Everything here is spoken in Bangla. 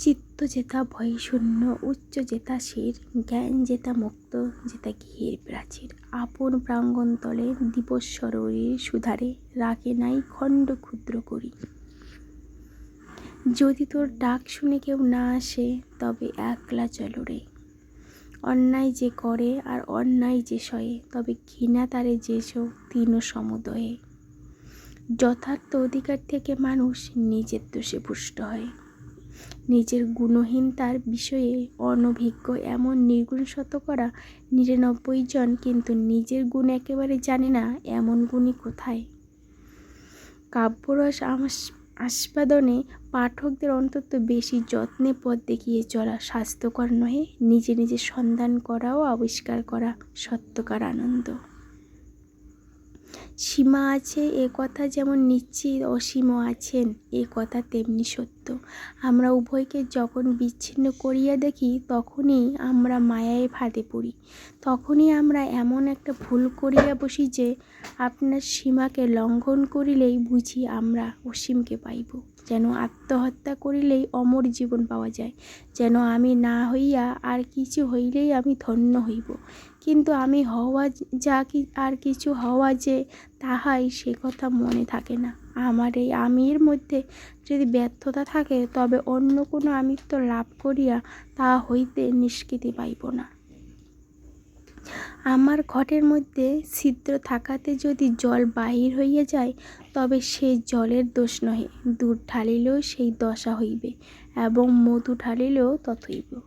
চিত্ত যেতা ভয় শূন্য উচ্চ যেতা শির, জ্ঞান যেতা মুক্ত যেতা গৃহের প্রাচীর। আপন প্রাঙ্গণ তলে দীপস্বরীর সুধারে রাখে নাই খণ্ড ক্ষুদ্র করি। যদি তোর ডাক শুনে কেউ না আসে, তবে একলা চলো রে। অন্যায় যে করে আর অন্যায় যে সয়ে, তবে ঘৃণা তারে যেসব তিন সমুদয়ে। যথার্থ অধিকার থেকে মানুষ নিজের দোষে পুষ্ট হয়। নিজের গুণহীন তার বিষয়ে অনভিজ্ঞ এমন নির্গুণ শতকরা নিরানব্বই জন কিন্তু নিজের গুণ একেবারে জানে না এমন গুণই কোথায়। কাব্যরস আস্বাদনে পাঠকদের অন্তত বেশি যত্নে পথ দেখিয়ে চলা স্বাস্থ্যকর নহে, নিজে নিজে সন্ধান করা ও আবিষ্কার করা সত্যকার আনন্দ। সীমা আছে, এ কথা যেমন নিশ্চিত অসীম আছেন, এ কথা তেমনি সত্য। আমরা উভয়কে যখন বিচ্ছিন্ন করিয়া দেখি, তখনই আমরা মায়ায় ফাঁদে পড়ি। তখনই আমরা এমন একটা ভুল করিয়া বসি যে, আপনার সীমাকে লঙ্ঘন করিলেই বুঝি আমরা অসীমকে পাইব। যেন আত্মহত্যা করিলেই অমর জীবন পাওয়া যায়। যেন আমি না হইয়া আর কিছু হইলেই আমি ধন্য হইব। কিন্তু আমি হওয়া যা কি, আর কিছু হওয়া যে, তাহাই সে কথা মনে থাকে না। আমার এই আমির মধ্যে যদি ব্যর্থতা থাকে, তবে অন্য কোনো আমিত্ব লাভ করিয়া তাহা হইতে নিষ্কৃতি পাইব না। আমার ঘটের মধ্যে ছিদ্র থাকাতে যদি জল বাহির হইয়া যায়, তবে সে জলের দোষ নহে দুধ ঢালিলেও সেই দশা হইবে এবং মধু ঢালিলেও তথৈব